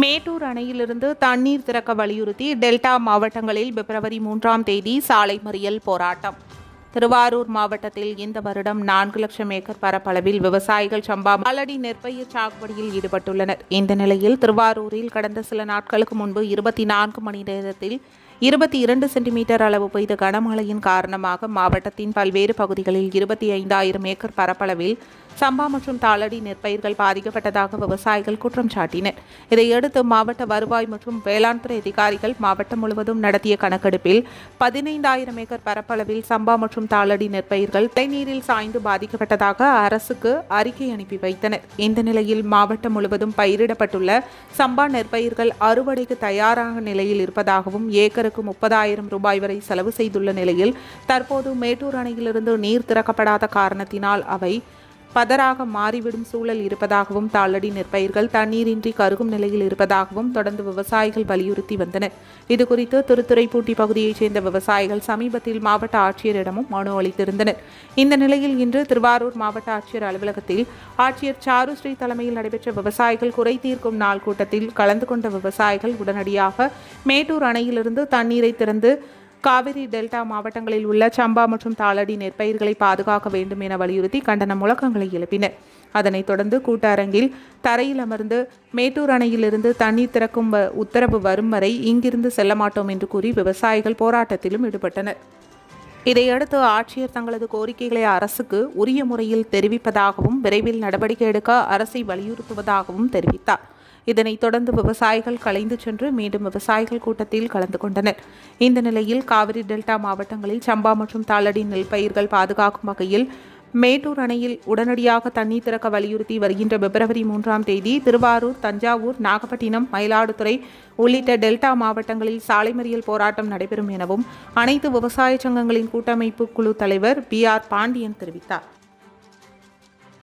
மேட்டூர் அணையிலிருந்து தண்ணீர் திறக்க வலியுறுத்தி டெல்டா மாவட்டங்களில் பிப்ரவரி மூன்றாம் தேதி சாலை மறியல் போராட்டம். திருவாரூர் மாவட்டத்தில் இந்த வருடம் நான்கு லட்சம் ஏக்கர் பரப்பளவில் விவசாயிகள் சம்பா மலடி நெற்பயிர் சாகுபடியில் ஈடுபட்டுள்ளனர். இந்த நிலையில் திருவாரூரில் கடந்த சில நாட்களுக்கு முன்பு இருபத்தி நான்கு மணி நேரத்தில் இருபத்தி இரண்டு சென்டிமீட்டர் அளவு பெய்த கனமழையின் காரணமாக மாவட்டத்தின் பல்வேறு பகுதிகளில் இருபத்தி ஐந்தாயிரம் ஏக்கர் பரப்பளவில் சம்பா மற்றும் தாளடி நெற்பயிர்கள் பாதிக்கப்பட்டதாக விவசாயிகள் குற்றம் சாட்டினர். இதையடுத்து மாவட்ட வருவாய் மற்றும் வேளாண் துறை அதிகாரிகள் மாவட்டம் முழுவதும் நடத்திய கணக்கெடுப்பில் பதினைந்தாயிரம் ஏக்கர் பரப்பளவில் சம்பா மற்றும் தாளடி நெற்பயிர்கள் தேநீரில் சாய்ந்து பாதிக்கப்பட்டதாக அரசுக்கு அறிக்கை அனுப்பி வைத்தனர். இந்த நிலையில் மாவட்டம் முழுவதும் பயிரிடப்பட்டுள்ள சம்பா நெற்பயிர்கள் அறுவடைக்கு தயாராக நிலையில் இருப்பதாகவும் ஏக்கர் ஏக்கருக்கு முப்பதாயிரம் ரூபாய் வரை செலவு செய்துள்ள நிலையில் தற்போது மேட்டூர் அணையிலிருந்து நீர் திறக்கப்படாத காரணத்தினால் அவை பதராக மாறிவிடும் சூழல் இருப்பதாகவும் தாளடி நெற்பயிர்கள் தண்ணீரின்றி கருகும் நிலையில் இருப்பதாகவும் தொடர்ந்து விவசாயிகள் வலியுறுத்தி வந்தனர். இதுகுறித்து திருத்துறைப்பூட்டி பகுதியைச் சேர்ந்த விவசாயிகள் சமீபத்தில் மாவட்ட ஆட்சியரிடமும் மனு அளித்திருந்தனர். இந்த நிலையில் இன்று திருவாரூர் மாவட்ட ஆட்சியர் அலுவலகத்தில் ஆட்சியர் சாருஸ்ரீ தலைமையில் நடைபெற்ற விவசாயிகள் குறை தீர்க்கும் நாள் கூட்டத்தில் கலந்து கொண்ட விவசாயிகள் உடனடியாக மேட்டூர் அணையிலிருந்து தண்ணீரை திறந்து காவிரி டெல்டா மாவட்டங்களில் உள்ள சம்பா மற்றும் தாளடி நெற்பயிர்களை பாதுகாக்க வேண்டும் என வலியுறுத்தி கண்டன முழக்கங்களை எழுப்பினர். அதனைத் தொடர்ந்து கூட்டரங்கில் தரையில் அமர்ந்து மேட்டூர் அணையிலிருந்து தண்ணீர் திறக்கும் வ- உத்தரவு வரும் வரை இங்கிருந்து செல்ல மாட்டோம் என்று கூறி விவசாயிகள் போராட்டத்திலும் ஈடுபட்டனர். இதையடுத்து ஆட்சியர் தங்களது கோரிக்கைகளை அரசுக்கு உரிய முறையில் தெரிவிப்பதாகவும் விரைவில் நடவடிக்கை எடுக்க அரசை வலியுறுத்துவதாகவும் தெரிவித்தார். இதனைத் தொடர்ந்து விவசாயிகள் கலைந்து சென்று மீண்டும் விவசாயிகள் கூட்டத்தில் கலந்து கொண்டனர். இந்த நிலையில் காவிரி டெல்டா மாவட்டங்களில் சம்பா மற்றும் தாளடி நெல் பயிர்கள் பாதுகாக்கும் வகையில் மேட்டூர் அணையில் உடனடியாக தண்ணீர் திறக்க வலியுறுத்தி வருகின்ற பிப்ரவரி மூன்றாம் தேதி திருவாரூர் தஞ்சாவூர் நாகப்பட்டினம் மயிலாடுதுறை உள்ளிட்ட டெல்டா மாவட்டங்களில் சாலை மறியல் போராட்டம் நடைபெறும் எனவும் அனைத்து விவசாய சங்கங்களின் கூட்டமைப்பு குழு தலைவர் பி ஆர் பாண்டியன் தெரிவித்தார்.